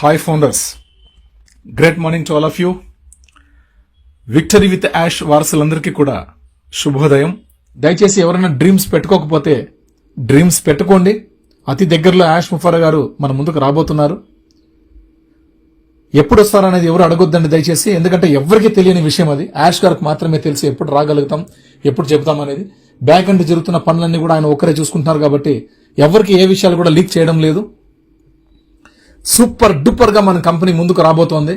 Hi founders great morning to all of you victory with Yash వారసులందరికీ కూడా శుభోదయం. దయచేసి ఎవరైనా డ్రీమ్స్ పెట్టుకోకపోతే డ్రీమ్స్ పెట్టుకోండి. అతి దగ్గరలో యాష్ ముఫారా గారు మన ముందుకు రాబోతున్నారు. ఎప్పుడు వస్తారనేది ఎవరు అడగొద్దండి దయచేసి ఎందుకంటే ఎవరికి తెలియని విషయం అది. యాష్ గారికి మాత్రమే తెలిసి ఎప్పుడు రాగలుగుతాం ఎప్పుడు చెబుతాం అనేది. బ్యాక్ అండ్ జరుగుతున్న పనులన్నీ కూడా ఆయన ఒక్కరే చూసుకుంటున్నారు కాబట్టి ఎవరికి ఏ విషయాలు కూడా లీక్ చేయడం లేదు. సూపర్ డూపర్గా మన కంపెనీ ముందుకు రాబోతోంది.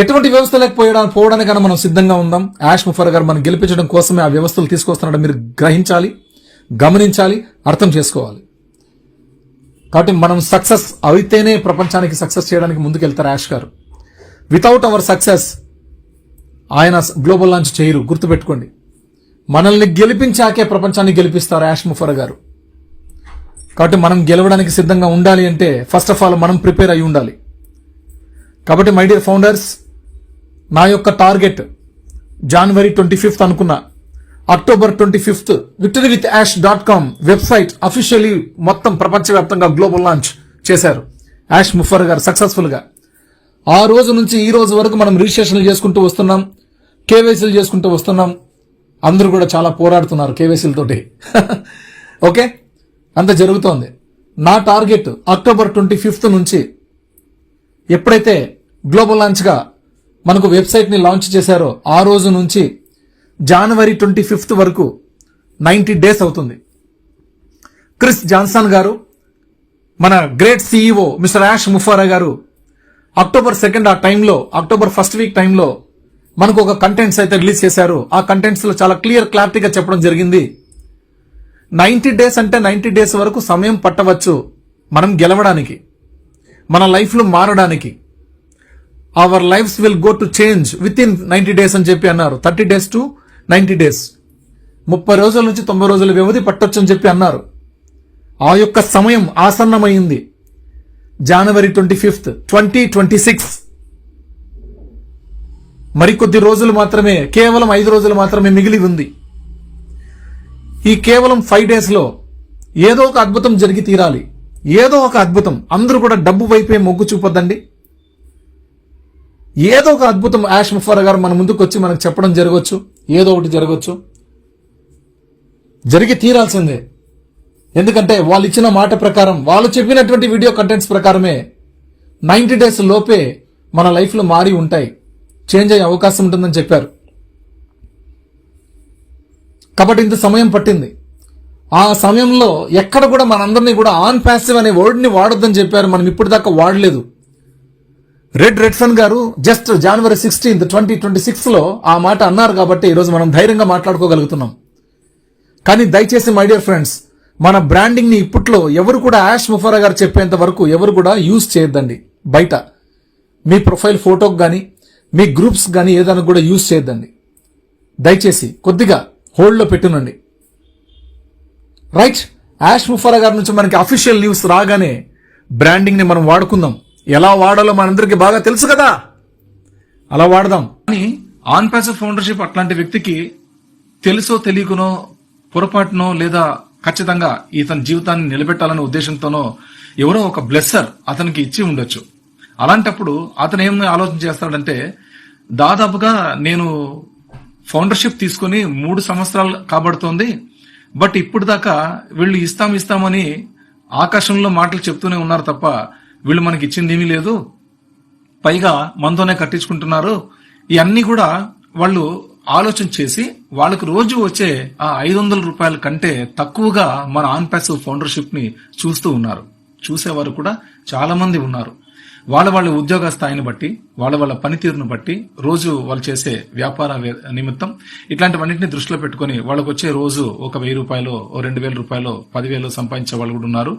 ఎటువంటి వ్యవస్థ లేకపోయడం పోవడానికైనా మనం సిద్ధంగా ఉందాం. యాష్ ముఫర్ గారు మనం గెలిపించడం కోసమే ఆ వ్యవస్థలు తీసుకొస్తున్నాడు మీరు గ్రహించాలి గమనించాలి అర్థం చేసుకోవాలి. కాబట్టి మనం సక్సెస్ అయితేనే ప్రపంచానికి సక్సెస్ చేయడానికి ముందుకెళ్తారు యాష్ గారు. వితౌట్ అవర్ సక్సెస్ ఆయన గ్లోబల్ లాంచ్ చేయరు. గుర్తుపెట్టుకోండి. మనల్ని గెలిపించాకే ప్రపంచాన్ని గెలిపిస్తారు యాష్ ముఫర్ గారు. కాబట్టి మనం గెలవడానికి సిద్ధంగా ఉండాలి అంటే ఫస్ట్ ఆఫ్ ఆల్ మనం ప్రిపేర్ అయి ఉండాలి. కాబట్టి మై డియర్ ఫౌండర్స్ నా యొక్క టార్గెట్ జనవరి ట్వంటీ ఫిఫ్త్ అనుకున్నా. October twenty fifth victory with Yash dot com website officially మొత్తం ప్రపంచవ్యాప్తంగా గ్లోబల్ లాంచ్ చేశారు. యాష్ ముఫర్ గారు సక్సెస్ఫుల్గా ఆ రోజు నుంచి ఈ రోజు వరకు మనం రిజిస్ట్రేషన్లు చేసుకుంటూ వస్తున్నాం. కేవైసీలు చేసుకుంటూ వస్తున్నాం. అందరూ కూడా చాలా పోరాడుతున్నారు కేవైసీలతోటి ఓకే అంత జరుగుతోంది. నా టార్గెట్ అక్టోబర్ ట్వంటీ ఫిఫ్త్ నుంచి ఎప్పుడైతే గ్లోబల్ లాంచ్గా మనకు వెబ్సైట్ని లాంచ్ చేశారో ఆ రోజు నుంచి జనవరి ట్వంటీ ఫిఫ్త్ వరకు నైన్టీ డేస్ అవుతుంది. క్రిస్ జాన్సన్ గారు మన గ్రేట్ సీఈఓ మిస్టర్ యాష్ ముఫారా గారు అక్టోబర్ సెకండ్ ఆ టైంలో అక్టోబర్ ఫస్ట్ వీక్ టైంలో మనకు ఒక కంటెంట్స్ అయితే రిలీజ్ చేశారు. ఆ కంటెంట్స్లో చాలా క్లియర్ క్లారిటీగా చెప్పడం జరిగింది. నైన్టీ డేస్ అంటే నైంటీ డేస్ వరకు సమయం పట్టవచ్చు మనం గెలవడానికి మన లైఫ్లో మారడానికి. Our lifes will go to change with in ninety days అని చెప్పి అన్నారు. Thirty days to ninety days. ముప్పై రోజుల నుంచి తొంభై రోజుల వ్యవధి పట్టొచ్చు అని చెప్పి అన్నారు. ఆ యొక్క సమయం ఆసన్నమైంది. January twenty fifth twenty twenty six మరికొద్ది రోజులు మాత్రమే కేవలం ఐదు రోజులు మాత్రమే మిగిలి ఉంది. ఈ కేవలం ఫైవ్ డేస్లో ఏదో ఒక అద్భుతం జరిగి తీరాలి. ఏదో ఒక అద్భుతం. అందరూ కూడా డబ్బు వైపే మొగ్గు చూపొద్దండి. ఏదో ఒక అద్భుతం యాష్ ముఫారా గారు మన ముందుకు వచ్చి మనకు చెప్పడం జరగవచ్చు ఏదో ఒకటి జరగవచ్చు జరిగి తీరాల్సిందే. ఎందుకంటే వాళ్ళు ఇచ్చిన మాట ప్రకారం వాళ్ళు చెప్పినటువంటి వీడియో కంటెంట్స్ ప్రకారమే నైంటీ డేస్ లోపే మన లైఫ్లో మారి ఉంటాయి. చేంజ్ అయ్యే అవకాశం ఉంటుందని చెప్పారు. కాబట్టి ఇంత సమయం పట్టింది. ఆ సమయంలో ఎక్కడ కూడా మనందరినీ కూడా ఆన్ ప్యాసివ్ అనే వర్డ్ని వాడొద్దని చెప్పారు. మనం ఇప్పుడు దాకా వాడలేదు. రెడ్ రెడ్ఫన్ గారు just January sixteenth twenty twenty సిక్స్లో ఆ మాట అన్నారు కాబట్టి ఈరోజు మనం ధైర్యంగా మాట్లాడుకోగలుగుతున్నాం. కానీ దయచేసి మై డియర్ ఫ్రెండ్స్ మన బ్రాండింగ్ని ఇప్పట్లో ఎవరు కూడా యాష్ ముఫారా గారు చెప్పేంత వరకు ఎవరు కూడా యూజ్ చేయొద్దండి. బయట మీ ప్రొఫైల్ ఫోటోకి కానీ మీ గ్రూప్స్ కానీ ఏదైనా కూడా యూజ్ చేయొద్దండి. దయచేసి కొద్దిగా హోల్డ్లో పెట్టునండి. రైట్? యాష్ ముఫారా గారి నుంచి మనకి అఫీషియల్ న్యూస్ రాగానే బ్రాండింగ్ని మనం వాడుకుందాం. ఎలా వాడాలో మనందరికీ బాగా తెలుసు కదా? అలా వాడదాం. కానీ ఆన్ ప్యాసివ్ ఫౌండర్షిప్ అట్లాంటి వ్యక్తికి తెలుసో తెలియకునో పొరపాటునో లేదా ఖచ్చితంగా ఇతని జీవితాన్ని నిలబెట్టాలనే ఉద్దేశంతోనో ఎవరో ఒక బ్లెస్సర్ అతనికి ఇచ్చి ఉండొచ్చు. అలాంటప్పుడు అతను ఏం ఆలోచన చేస్తాడంటే దాదాపుగా నేను ఫౌండర్షిప్ తీసుకుని మూడు సంవత్సరాలు కాబడుతోంది. బట్ ఇప్పుడు దాకా వీళ్ళు ఇస్తాం ఇస్తామని ఆకాశంలో మాటలు చెప్తూనే ఉన్నారు తప్ప వీళ్ళు మనకి ఇచ్చింది ఏమీ లేదు. పైగా మనతోనే కట్టించుకుంటున్నారు. ఇవన్నీ కూడా వాళ్ళు ఆలోచన చేసి వాళ్ళకు రోజు వచ్చే ఆ ఐదు వందల రూపాయల కంటే తక్కువగా మన ఆన్ ప్యాసివ్ ఫౌండర్షిప్ని చూస్తూ ఉన్నారు. చూసేవారు కూడా చాలా మంది ఉన్నారు. వాళ్ళ వాళ్ళ ఉద్యోగ స్థాయిని బట్టి వాళ్ళ వాళ్ళ పనితీరును బట్టి రోజు వాళ్ళు చేసే వ్యాపార నిమిత్తం ఇట్లాంటివన్నింటినీ దృష్టిలో పెట్టుకొని వాళ్ళకు వచ్చే రోజు ఒక వెయ్యి రూపాయలు ఓ రెండు వేల రూపాయలు పదివేలు సంపాదించే వాళ్ళు కూడా ఉన్నారు.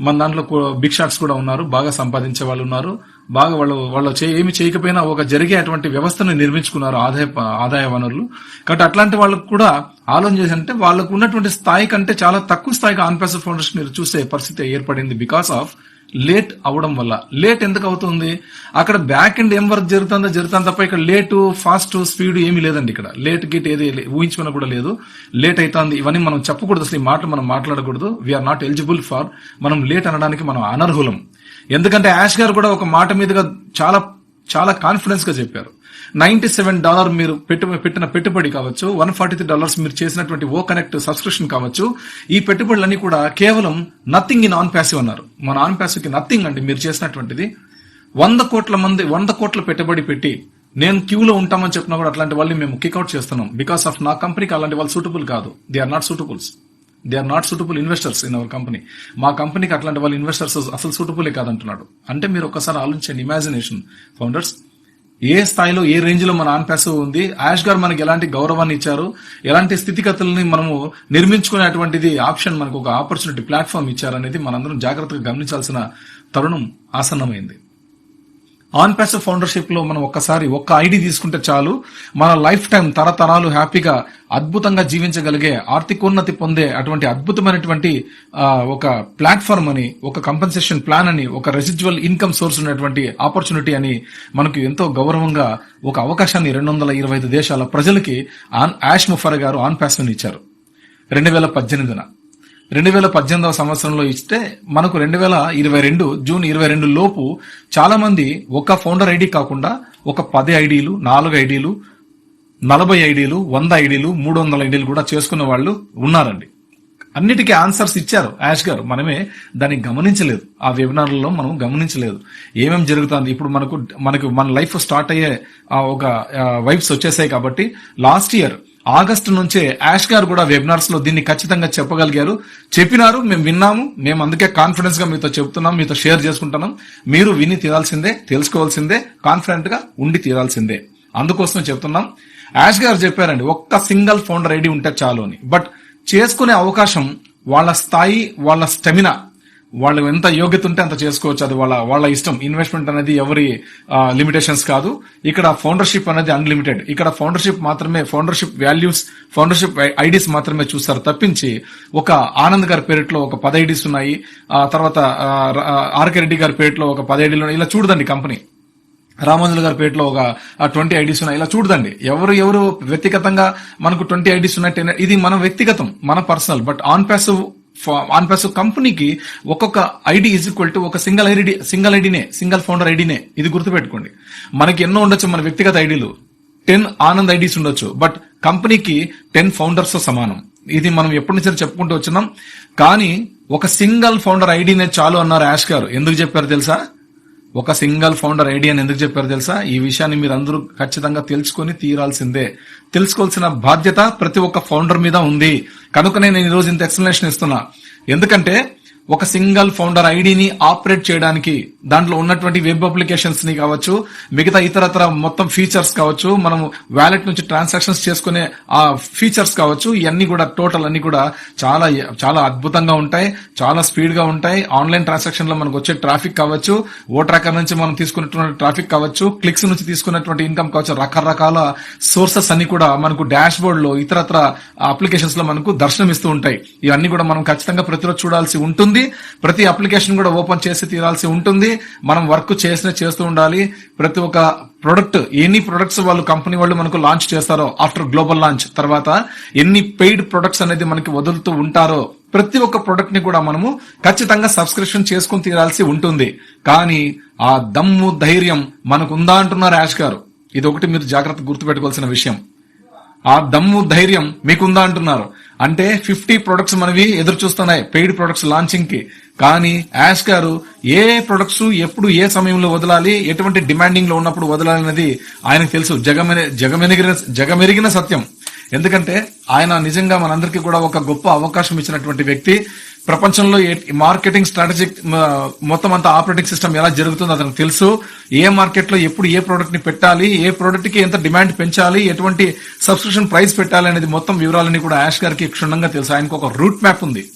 మన దాంట్లో బిగ్ షాట్స్ కూడా ఉన్నారు. బాగా సంపాదించే వాళ్ళు ఉన్నారు. బాగా వాళ్ళు వాళ్ళు చే ఏమి చేయకపోయినా ఒక జరిగే అటువంటి వ్యవస్థను నిర్మించుకున్నారు ఆదాయ ఆదాయ వనరులు. కాబట్టి అట్లాంటి వాళ్ళకు కూడా ఆలోచన చేసంటే వాళ్ళకు ఉన్నటువంటి స్థాయి కంటే చాలా తక్కువ స్థాయిగా ఆన్ ఫౌండేషన్ మీరు చూసే పరిస్థితి ఏర్పడింది బికాస్ ఆఫ్ లేట్ అవడం వల్ల. లేట్ ఎందుకు అవుతుంది? అక్కడ బ్యాక్ ఎండ్ ఏం వర్క్ జరుగుతుందో జరుగుతుంది తప్ప ఇక్కడ లేటు ఫాస్ట్ స్పీడ్ ఏమీ లేదండి ఇక్కడ. లేట్ గిట్ ఏది ఊహించుకున్న కూడా లేదు. లేట్ అవుతుంది ఇవన్నీ మనం చెప్పకూడదు అసలు ఈ మాటలు మనం మాట్లాడకూడదు. We are not eligible for మనం లేట్ అనడానికి మనం అనర్హులం. ఎందుకంటే యాష్ గారు కూడా ఒక మాట మీదుగా చాలా చాలా కాన్ఫిడెన్స్గా చెప్పారు. నైన్టీ సెవెన్ డాలర్ మీరు పెట్టు పెట్టిన పెట్టుబడి కావచ్చు వన్ ఫార్టీ త్రీ డాలర్స్ మీరు చేసినటువంటి ఓ కనెక్ట్ సబ్స్క్రిప్షన్ కావచ్చు ఈ పెట్టుబడులన్నీ కూడా కేవలం నథింగ్ ఇన్ ఆన్ ప్యాసివ్ అన్నారు. మన ఆన్ ప్యాసివ్కి నథింగ్ అండి మీరు చేసినటువంటిది. వంద కోట్ల మంది వంద కోట్ల పెట్టుబడి పెట్టి నేను క్యూలో ఉంటామని చెప్పినా కూడా అట్లాంటి వాళ్ళని మేము కిక్అవుట్ చేస్తున్నాం. బికాస్ ఆఫ్ నా కంపెనీకి అలాంటి వాళ్ళు సూటబుల్ కాదు. They are not suitables they are not suitable investors in our company మా కంపెనీకి అట్లాంటి వాళ్ళు ఇన్వెస్టర్స్ అసలు సూటబులే కాదంటున్నాడు. అంటే మీరు ఒకసారి ఆలోచించండి ఇమాజినేషన్ ఫౌండర్స్ ఏ స్థాయిలో ఏ రేంజ్లో మన ఆన్పాస్ ఉంది? యాష్ గారు మనకి ఎలాంటి గౌరవాన్ని ఇచ్చారు? ఎలాంటి స్థితిగతుల్ని మనము నిర్మించుకునేటువంటిది ఆప్షన్ మనకు ఒక ఆపర్చునిటీ ప్లాట్ఫామ్ ఇచ్చారనేది మనందరం జాగ్రత్తగా గమనించాల్సిన తరుణం ఆసన్నమైంది. ఆన్ ప్యాసివ్ ఫౌండర్షిప్లో మనం ఒక్కసారి ఒక్క ఐడి తీసుకుంటే చాలు మన లైఫ్ టైం తరతరాలు హ్యాపీగా అద్భుతంగా జీవించగలిగే ఆర్థికోన్నతి పొందే అటువంటి అద్భుతమైనటువంటి ఒక ప్లాట్ఫామ్ అని ఒక కంపెన్సేషన్ ప్లాన్ అని ఒక రెసిజువల్ ఇన్కమ్ సోర్స్ ఉన్నటువంటి ఆపర్చునిటీ అని మనకు ఎంతో గౌరవంగా ఒక అవకాశాన్ని రెండు వందల ఇరవై ఐదు దేశాల ప్రజలకి ఆన్ యాష్ ముఫర్ గారు ఆన్ ప్యాసివ్ ఇచ్చారు. రెండు వేల పద్దెనిమిదిన. రెండు వేల పద్దెనిమిదవ సంవత్సరంలో ఇస్తే మనకు రెండు వేల ఇరవై రెండు జూన్ ఇరవై రెండు లోపు చాలా మంది ఒక ఫౌండర్ ఐడి కాకుండా ఒక పది ఐడీలు నాలుగు ఐడీలు నలభై ఐడీలు వంద ఐడీలు మూడు వందల ఐడీలు కూడా చేసుకున్న వాళ్ళు ఉన్నారండి. అన్నిటికీ ఆన్సర్స్ ఇచ్చారు యాష్ గారు. మనమే దాన్ని గమనించలేదు. ఆ వెబినార్లలో మనం గమనించలేదు. ఏమేం జరుగుతుంది? ఇప్పుడు మనకు మనకు మన లైఫ్ స్టార్ట్ అయ్యే ఒక వైబ్స్ వచ్చేసాయి కాబట్టి లాస్ట్ ఇయర్ ఆగస్టు నుంచే యాష్ గారు కూడా వెబినార్స్లో దీన్ని ఖచ్చితంగా చెప్పగలిగారు. చెప్పినారు మేము విన్నాము. మేము అందుకే కాన్ఫిడెన్స్గా మీతో చెప్తున్నాం మీతో షేర్ చేసుకుంటున్నాం. మీరు విని తీరాల్సిందే తెలుసుకోవాల్సిందే కాన్ఫిడెంట్గా ఉండి తీరాల్సిందే. అందుకోసం చెప్తున్నాం. యాష్ గారు చెప్పారండి ఒక్క సింగిల్ ఫౌండర్ ఐడి ఉంటే చాలు అని. బట్ చేసుకునే అవకాశం వాళ్ళ స్థాయి వాళ్ళ స్టెమినా వాళ్ళు ఎంత యోగ్యత ఉంటే అంత చేసుకోవచ్చు. అది వాళ్ళ వాళ్ళ ఇష్టం. ఇన్వెస్ట్మెంట్ అనేది ఎవరి లిమిటేషన్స్ కాదు. ఇక్కడ ఫౌండర్షిప్ అనేది అన్లిమిటెడ్. ఇక్కడ ఫౌండర్షిప్ మాత్రమే ఫౌండర్షిప్ వాల్యూస్ ఫౌండర్షిప్ ఐడీస్ మాత్రమే చూస్తారు. తప్పించి ఒక ఆనంద్ గారి పేరిట్లో ఒక పది ఐడీస్ ఉన్నాయి. ఆ తర్వాత ఆర్కే రెడ్డి గారి పేరిట్లో ఒక పది ఐడీలు ఇలా చూడదండి కంపెనీ. రామాంజుల గారి పేరులో ఒక ట్వంటీ ఐడీస్ ఉన్నాయి. ఇలా చూడదండి. ఎవరు ఎవరు వ్యక్తిగతంగా మనకు ట్వంటీ ఐడీస్ ఉన్నాయి. ఇది మన వ్యక్తిగతం మన personal. But on passive on plus కంపెనీకి ఒక్కొక్క ఐడి ఈజ్ ఈక్వల్ టు ఒక సింగిల్ ఐడి సింగిల్ ఐడినే సింగిల్ ఫౌండర్ ఐడినే ఇది గుర్తుపెట్టుకోండి. మనకి ఎన్నో ఉండొచ్చు మన వ్యక్తిగత ఐడీలు. టెన్ ఆనంద్ ఐడీస్ ఉండొచ్చు. బట్ కంపెనీకి టెన్ ఫౌండర్స్ సమానం. ఇది మనం ఎప్పటి నుంచి చెప్పుకుంటూ వచ్చినాం. కానీ ఒక సింగిల్ ఫౌండర్ ఐడినే చాలు అన్నారు యాష్ గారు. ఎందుకు చెప్పారు తెలుసా? ఒక సింగిల్ ఫౌండర్ ఐడియా అని ఎందుకు చెప్పారు తెలుసా? ఈ విషయాన్ని మీరు అందరూ ఖచ్చితంగా తెలుసుకొని తీరాల్సిందే. తెలుసుకోవాల్సిన బాధ్యత ప్రతి ఒక్క ఫౌండర్ మీద ఉంది. కనుకనే నేను ఈరోజు ఇంత ఎక్స్ప్లెనేషన్ ఇస్తున్నా. ఎందుకంటే ఒక సింగల్ ఫౌండర్ ఐడిని ఆపరేట్ చేయడానికి దాంట్లో ఉన్నటువంటి వెబ్ అప్లికేషన్స్ని కావచ్చు మిగతా ఇతరత్ర మొత్తం ఫీచర్స్ కావచ్చు మనం వ్యాలెట్ నుంచి ట్రాన్సాక్షన్స్ చేసుకునే ఆ ఫీచర్స్ కావచ్చు ఇవన్నీ కూడా టోటల్ అన్ని కూడా చాలా చాలా అద్భుతంగా ఉంటాయి చాలా స్పీడ్గా ఉంటాయి. ఆన్లైన్ ట్రాన్సాక్షన్లో మనకు వచ్చే ట్రాఫిక్ కావచ్చు ఓ ట్రాకర్ నుంచి మనం తీసుకున్నటువంటి ట్రాఫిక్ కావచ్చు క్లిక్స్ నుంచి తీసుకున్నటువంటి ఇన్కమ్ కావచ్చు రకరకాల సోర్సెస్ అన్ని కూడా మనకు డాష్ బోర్డ్లో ఇతరత్ర అప్లికేషన్స్లో మనకు దర్శనం ఇస్తూ ఉంటాయి. ఇవన్నీ కూడా మనం ఖచ్చితంగా ప్రతిరోజు చూడాల్సి ఉంటుంది. ప్రతి అప్లికేషన్ కూడా ఓపెన్ చేసి తీరాల్సి ఉంటుంది. మనం వర్క్ చేసిన చేస్తూ ఉండాలి. ప్రతి ఒక్క ప్రొడక్ట్ ఎన్ని ప్రొడక్ట్స్ వాళ్ళు కంపెనీ వాళ్ళు మనకు లాంచ్ చేస్తారో ఆఫ్టర్ గ్లోబల్ లాంచ్ తర్వాత ఎన్ని పెయిడ్ ప్రొడక్ట్స్ అనేది మనకి వదులుతూ ఉంటారో ప్రతి ఒక్క ప్రొడక్ట్ని కూడా మనము ఖచ్చితంగా సబ్స్క్రిప్షన్ చేసుకుని తీరాల్సి ఉంటుంది. కానీ ఆ దమ్ము ధైర్యం మనకు ఉందా అంటున్నారు యాష్ గారు. ఇది ఒకటి మీరు జాగ్రత్త గుర్తుపెట్టుకోవాల్సిన విషయం. ఆ దమ్ము ధైర్యం మీకుందా అంటున్నారు. అంటే ఫిఫ్టీ ప్రొడక్ట్స్ మనవి ఎదురు చూస్తున్నాయి పెయిడ్ ప్రొడక్ట్స్ లాంచింగ్కి. కానీ యాష్ గారు ఏ ప్రొడక్ట్స్ ఎప్పుడు ఏ సమయంలో వదలాలి ఎటువంటి డిమాండింగ్లో ఉన్నప్పుడు వదలాలి అనేది ఆయనకు తెలుసు. జగమెన జగమెరిగిన జగమెరిగిన సత్యం. ఎందుకంటే ఆయన నిజంగా మనందరికీ కూడా ఒక గొప్ప అవకాశం ఇచ్చినటువంటి వ్యక్తి. ప్రపంచంలో మార్కెటింగ్ స్ట్రాటజిక్ మొత్తం అంతా ఆపరేటింగ్ సిస్టమ్ ఎలా జరుగుతుందో అతనికి తెలుసు. ఏ మార్కెట్లో ఎప్పుడు ఏ ప్రోడక్ట్ని పెట్టాలి ఏ ప్రోడక్ట్కి ఎంత డిమాండ్ పెంచాలి ఎటువంటి సబ్స్క్రిప్షన్ ప్రైస్ పెట్టాలి అనేది మొత్తం వివరాలన్నీ కూడా యాష్ గారికి క్షుణ్ణంగా తెలుసు. ఆయనకు ఒక రూట్ మ్యాప్ ఉంది.